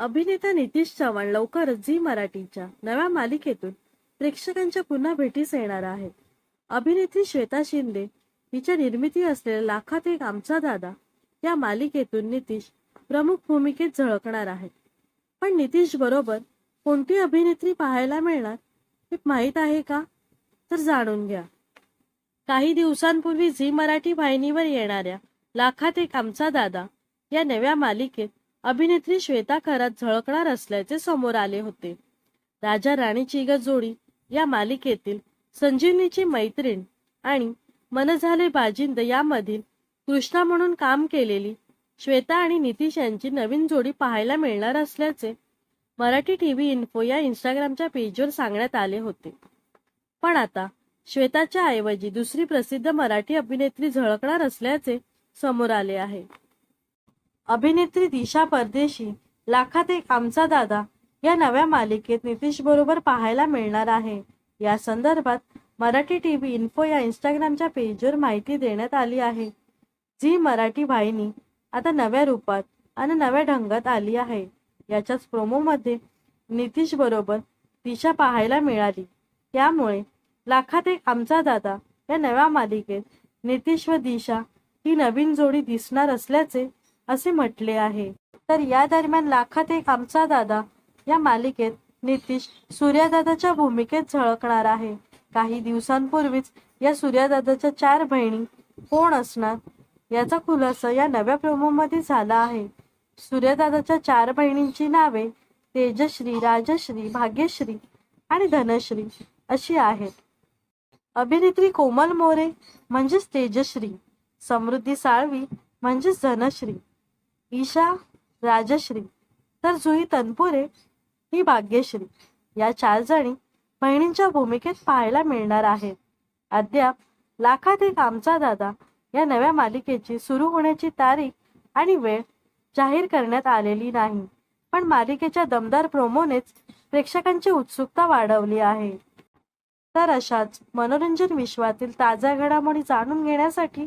अभिनेता नितीश चव्हाण लवकरच झी मराठीच्या नव्या मालिकेतून प्रेक्षकांच्या पुन्हा भेटीस येणार आहे अभिनेत्री श्वेता शिंदे हिच्या निर्मिती असलेल्या लाखात एक आमचा दादा या मालिकेतून नितीश प्रमुख भूमिकेत झळकणार आहे पण नितीश बरोबर कोणती अभिनेत्री पाहायला मिळणार हे माहीत आहे का? तर जाणून घ्या. काही दिवसांपूर्वी झी मराठी वाहिनीवर येणाऱ्या लाखात एक आमचा दादा या नव्या मालिकेत अभिनेत्री श्वेता खरात झळकणार असल्याचे समोर आले होते. राजा राणीची ग जोडी या मालिकेतील संजीवनीची मैत्रीण आणि मन झाले बाजिंद यामधील कृष्णा म्हणून काम केलेली श्वेता आणि नितीश यांची नवीन जोडी पाहायला मिळणार असल्याचे मराठी टीव्ही इन्फो या इंस्टाग्रामच्या पेजवर सांगण्यात आले होते. पण आता श्वेताच्या ऐवजी दुसरी प्रसिद्ध मराठी अभिनेत्री झळकणार असल्याचे समोर आले आहे. अभिनेत्री दिशा परदेशी लाखात एक आमचा दादा या नव्या मालिकेत नितीश बरोबर पाहायला मिळणार आहे. या संदर्भात मराठी टीव्ही इन्फो या इंस्टाग्रामच्या पेजवर माहिती देण्यात आली आहे. जी मराठी वाहिनी आता नव्या रूपात आणि नव्या ढंगात आली आहे. याच्याच प्रोमोमध्ये नितीश बरोबर दिशा पाहायला मिळाली. त्यामुळे लाखात एक आमचा दादा या नव्या मालिकेत नितीश व दिशा ही नवीन जोडी दिसणार असल्याचे असे म्हटले आहे. तर या दरम्यान लाखात एक आमचा दादा या मालिकेत नितीश सूर्यादादाच्या भूमिकेत झळकणार आहे. काही दिवसांपूर्वीच या सूर्यादादाच्या चार बहिणी कोण असणार याचा खुलासा या नव्या प्रोमोमध्ये झाला आहे. सूर्यदादाच्या चार बहिणींची नावे तेजश्री राजश्री भाग्यश्री आणि धनश्री अशी आहेत. अभिनेत्री कोमल मोरे म्हणजेच तेजश्री समृद्धी साळवी म्हणजेच धनश्री. ईशा राजश्री तर जुई तनपुरे ही भाग्यश्री. या चार जणी बहिणींच्या भूमिकेत पाहायला मिळणार आहेत. अद्याप लाखात एक आमचा दादा या नव्या मालिकेची सुरू होण्याची तारीख आणि वेळ जाहीर करण्यात आलेली नाही. पण मालिकेच्या दमदार प्रोमोनेच प्रेक्षकांची उत्सुकता वाढवली आहे. तर अशाच मनोरंजन विश्वातील ताज्या घडामोडी जाणून घेण्यासाठी